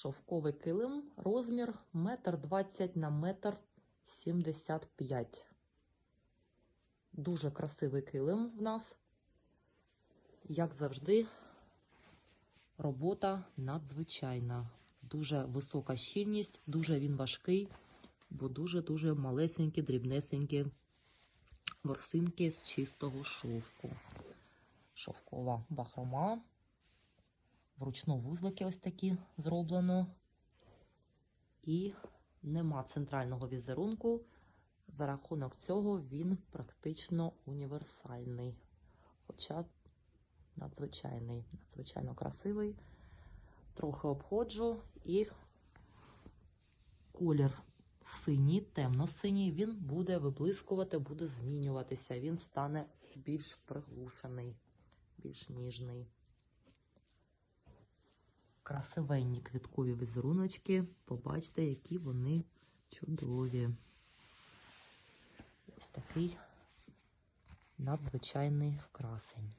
Шовковий килим, розмір 1,20 м на 1,75 м. Дуже красивий килим в нас. Як завжди, робота надзвичайна. Дуже висока щільність, дуже він важкий, бо дуже-дуже малесенькі, дрібнесенькі ворсинки з чистого шовку. Шовкова бахрома. Вручну вузлики ось такі зроблено. І нема центрального візерунку. За рахунок цього він практично універсальний. Хоча надзвичайний, надзвичайно красивий. Трохи обходжу і колір синій, темно-синій, він буде виблискувати, буде змінюватися. Він стане більш приглушений, більш ніжний. Красивенні квіткові візеруночки. Побачте, які вони чудові. Ось такий надзвичайний красень.